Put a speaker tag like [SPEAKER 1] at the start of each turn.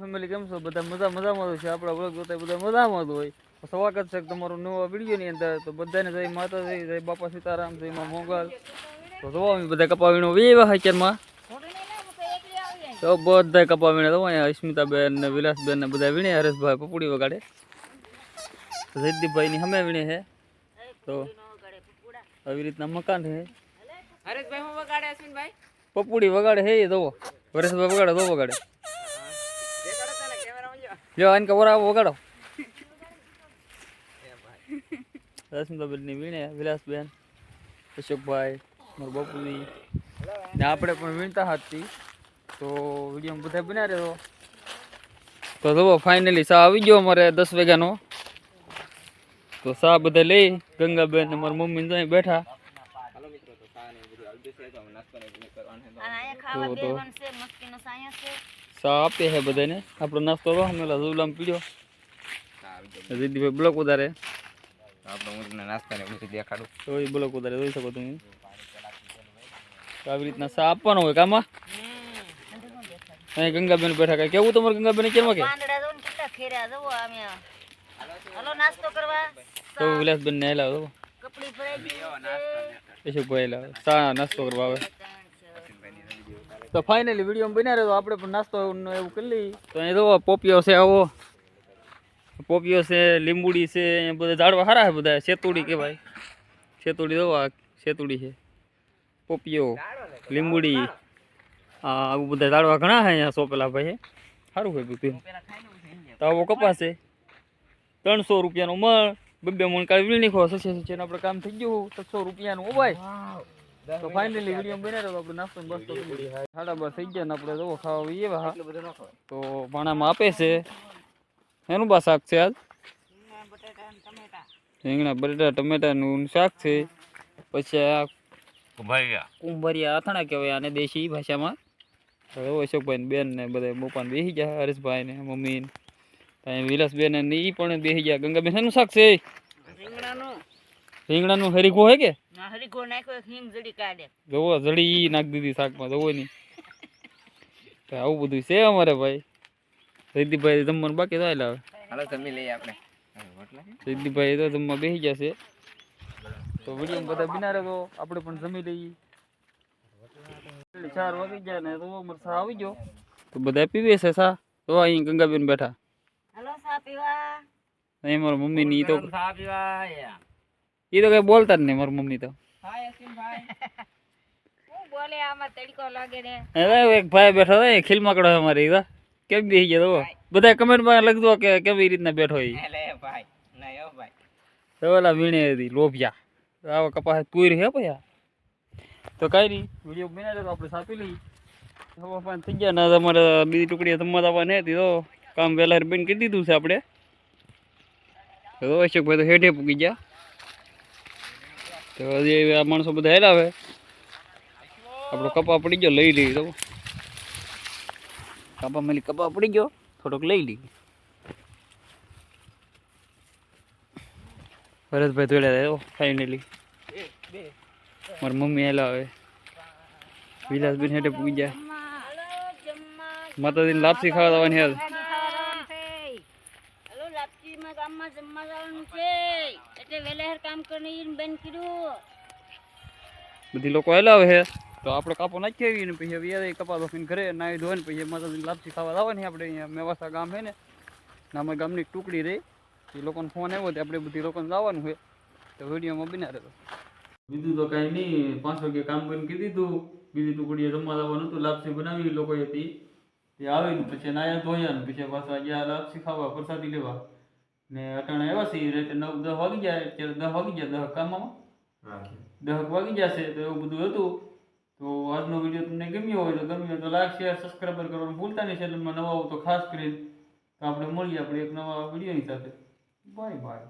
[SPEAKER 1] Family કેમ છો? બધા મજા મજામાં છે. આપણા વ્લોગ જોતા બધા મજામાં જ હોય. સ્વાગત છે તમારું નવા વિડીયોની અંદર. તો બધાને જય માતાજી જય બાપા સીતારામ જય માં મોગલ. તો જોવા અમે બધા કપાવીનો વેવા હાચરમાં તો બધા કપાવીને તો અહીંયા અસ્મિતાબેન ને વિલાસબેન ને બધા વીણે હરેશભાઈ પપુડી વગાડે. જયદીપભાઈની હમે વીણે છે. તો આવી રીતના મકાન છે.
[SPEAKER 2] હરેશભાઈ હું વગાડે અશ્વિનભાઈ?
[SPEAKER 1] પપુડી વગાડે હે એ જોવો હરેશભાઈ વગાડે તો વગાડે.
[SPEAKER 2] જો
[SPEAKER 1] આને કવર આવો વગાડો. રશ્મિતાબેનની વીણે વિલાસબેન અશોકભાઈ મારા બાપુની. ને આપણે પણ વીણતા હતી તો વીડિયો બધા બના રહ્યો તો જુઓ ફાઇનલી સા આવી ગયો અમારે દસ વાગ્યાનો તો સા બધા લઈ ગંગાબેન ને મારા મમ્મી જાય બેઠા.
[SPEAKER 2] હાલો તો
[SPEAKER 1] સા આપે છે બધાને. આપણો નાસ્તો તો અમે ઝુલામ પીડ્યો. દીદીભાઈ બ્લોક ઉતારે.
[SPEAKER 2] આપણે નાસ્તા ને બધું દેખાડું.
[SPEAKER 1] તો એ બ્લોક ઉતારે જોઈ શકો તમે. તો આવી રીતના સા આપવાનો હોય કામાં અહીં ગંગાબેન બેઠા કઈ. કેવું તમારે ગંગાબેન કેમ કે?
[SPEAKER 3] પાંદડા જો ને કેટલા ખેર્યા જવો અમે. હલો નાસ્તો કરવા.
[SPEAKER 1] તો વિલાસબેન ને લાવો
[SPEAKER 3] કપડી ભરાઈ ગઈ એ
[SPEAKER 1] શું ભાઈ લાવો સા નાસ્તો કરવા આવે. તો ફાઇનલી વીડિયો બન્યા તો આપણે પણ નાસ્તો એવું કરી લઈએ. તો અહીં જો પોપિયો છે આવો. પોપિયો છે, લીંબુડી છે, અહીંયા બધા ઝાડવા સારા છે બધા. સેતુડી કહેવાય. સેતુડી આ સેતુડી છે. પોપિયો લીંબુડી. આ આવું બધા ઝાડવા ઘણા છે અહીંયા સોપેલા ભાઈ સારું હોય બધું તો આવો કપાસ છે. ત્રણસો રૂપિયાનો મણ. બબે મણ કાઢી વીણી ખો સસે સસે આપણે કામ થઈ ગયું. છસો રૂપિયાનું ઓ ભાઈ તો ફાઇનલી વીડિયો બને રહ્યો તો આપણે નાસ્તો બસ્તો સાડા બસ થઈ ગયા. ને આપણે જવો ખાવા આવીએ એવા હા. તો ભાણામાં આપે છે. એનું બા શાક છે આજ? રીંગણા બટેટા ટમેટાનું શાક છે. પછી આ કુંભરિયા. અથાણા કહેવાય આને દેશી ભાષામાં. હવે અશોકભાઈ બેન ને બધા બોપાને બેસી ગયા હરેશભાઈ ને મમ્મી ને. ત્યાં વિલાસબેન ને એ પણ બેસી ગયા. ગંગાબેન શેનું શાક છે?
[SPEAKER 3] રીંગણાનું.
[SPEAKER 1] રીંગણાનું હરીકો હે કે?
[SPEAKER 3] હરીગો નાખ્યો હિંગ જડી કાઢે.
[SPEAKER 1] જોવો જડી નાખી દીધી શાકમાં જોવો નહીં તો આવું બધું છે અમારે ભાઈ. જયદીપભાઈ જમવાનું બાકી થાય લાવે
[SPEAKER 2] હાલો જમી લઈએ આપણે. છે?
[SPEAKER 1] જયદીપભાઈ તો જમવા બેસી જશે તો વીડિયો બધા બિનારે તો આપણે પણ જમી લઈએ. ચાર વાગી ગયા ને તો અમારે સા આવી ગયો. તો બધા પીવે છે સા તો અહીં ગંગાબેન બેઠા.
[SPEAKER 3] હલો સા પીવા.
[SPEAKER 1] અહીં મારા મમ્મી ની તો
[SPEAKER 2] પીવા.
[SPEAKER 1] એ તો કઈ બોલતા જ નહીં મારી મમ્મી તો. અરે એક ભાઈ બેઠો હતો ખીલમાકડો અમારે તો. કેમ બેસી ગયા બધા કમેન્ટમાં લખજો કે કેવી રીતના બેઠો એ તો ઓલા વીણે હતી લોભિયા. આવા કપાસ તુર હે ભયા તો કાંઈ નહીં વીડિયો બન્યા છે તો આપણે સાપી લઈએ. થઈ ગયા ને તમારે બીજી ટુકડી જમવા આવવાની હતી તો કામ વહેલા બેન કરી દીધું છે આપણે. તો અશોકભાઈ તો હેઠે પૂકી ગયા. આ માણસો બધા હેલા આવે આપણો કપા પડી ગયો, લઈ લઈએ તો કપા મેલી કપા પડી ગયો, થોડોક લઈ લઈએ. ભરતભાઈ દોડ્યા આવ્યો ફાઇનલી મારી મમ્મી હેલા આવે વિલાસબેન હેઠે પૂગી
[SPEAKER 3] જાય
[SPEAKER 1] માતાજીને લાપસી ખાવા દવાની હેલ
[SPEAKER 3] ખાવાનું છે હલો લાપસીમાં જમવા જવાનું છે. એટલે વહેલા કામ કરીને બંધ કર્યું
[SPEAKER 1] બધી લોકો હેલાવે છે તો આપણે કાપો નાખી આવીએ ને પછી હવે યાદ કપા ધોઈને ઘરે નાહી ધોઈને પછી માતાજીને લાપસી ખાવા જવાની આપણે અહીંયા મેવાસા ગામ છે ને. અમારા ગામની ટુકડી રહી એ લોકોને ફોન આવ્યો તો આપણે બધી લોકોને લાવવાનું હોય તો વિડીયોમાં બિના રહેતો બીજું તો કાંઈ નહીં. પાંચ વાગે કામ કરીને કીધી દીધું બીજી ટુકડીએ જમવા જવાનું હતું. લાપસી બનાવી લોકોએ હતી. તે આવીને પછી નાયા ધોયા ને પછી પાછા ગયા લાપસી ખાવા પ્રસાદી લેવા. ને અટાણે આવ્યા છે રાતે નવ દસ વાગી જાય અત્યારે દસ વાગી ગયા દસ કામમાં. દહક વાગી જશે તો એવું બધું હતું. તો આજનો વીડિયો તમને ગમ્યો હોય તો ગમ્યો હોય તો લાઈક શેર સબસ્ક્રાઈબર કરવાનું ભૂલતા નહીં ચેનલમાં નવા આવો તો ખાસ કરીને. તો આપણે મળીએ આપણે એક નવા વિડીયોની સાથે. Bye bye.